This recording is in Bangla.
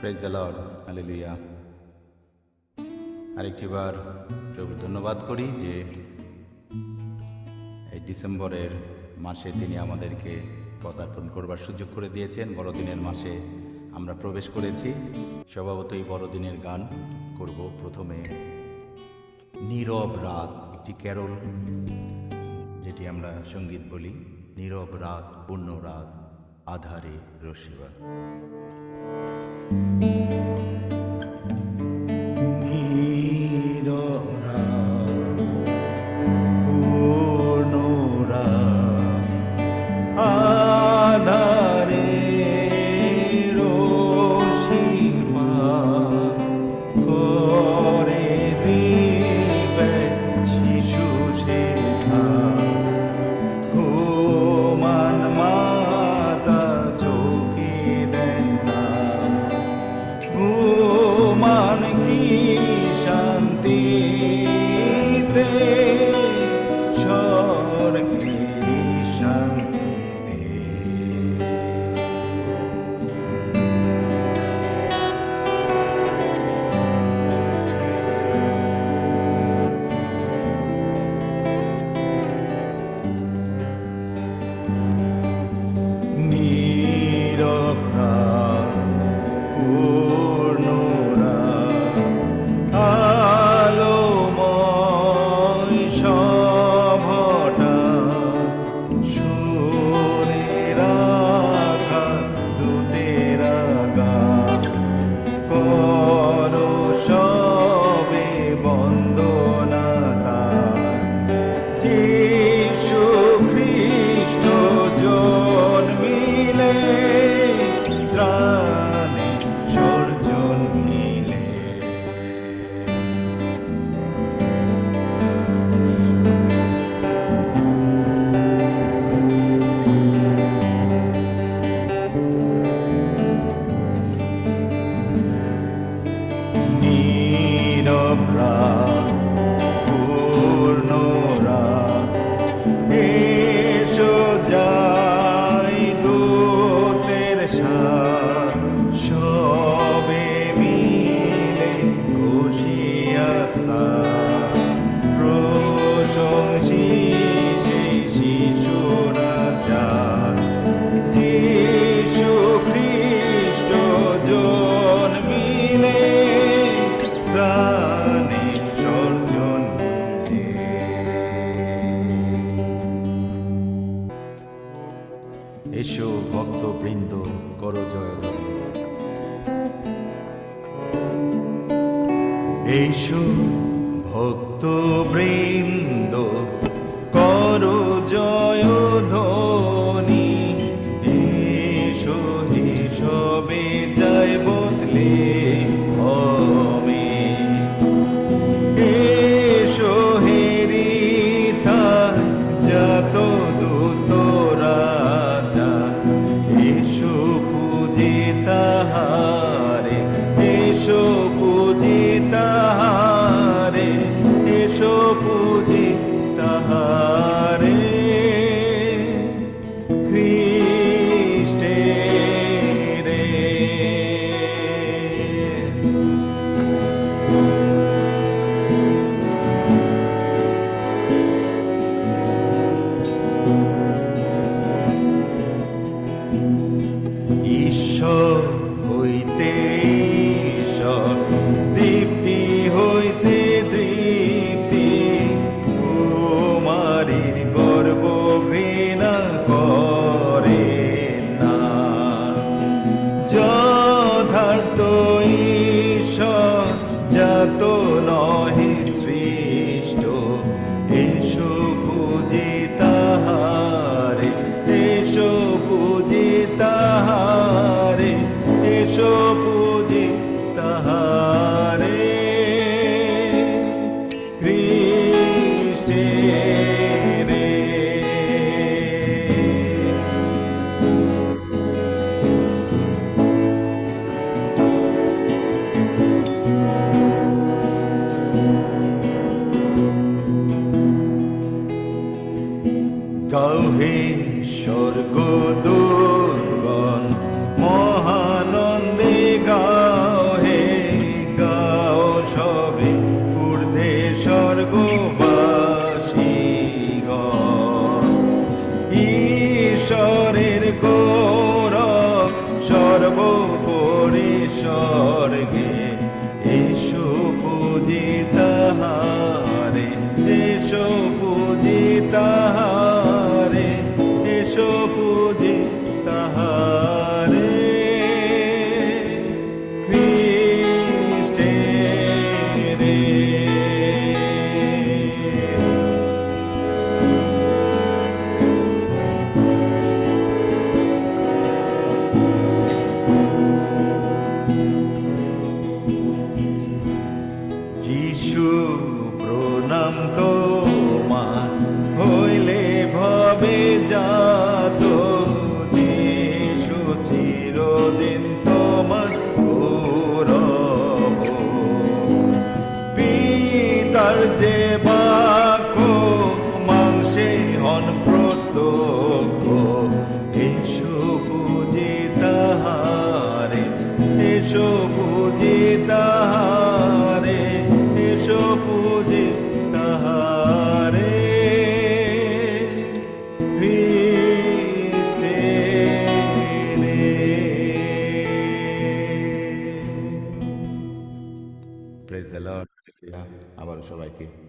প্রেজ লর্ড হালেলুয়া আরেকটিবার প্রভু ধন্যবাদ করি যে এই ডিসেম্বরের মাসে তিনি আমাদেরকে পদার্পণ করবার সুযোগ করে দিয়েছেন। বড়দিনের মাসে আমরা প্রবেশ করেছি। স্বভাবতই বড়দিনের গান করব প্রথমে। নীরব রাত, একটি ক্যারল, যেটি আমরা সংগীত বলি। নীরব রাত, পূর্ণ রাত। আধারে রশিবা ঘুমান কি শান্তিতে পূর্ণ রাত এসো যাই দূতের সাথ। এসো ভক্তবৃন্দ কর জয়ধ্বনি ভক্ত ভক্তবৃন্দ be tanto সবাইকে।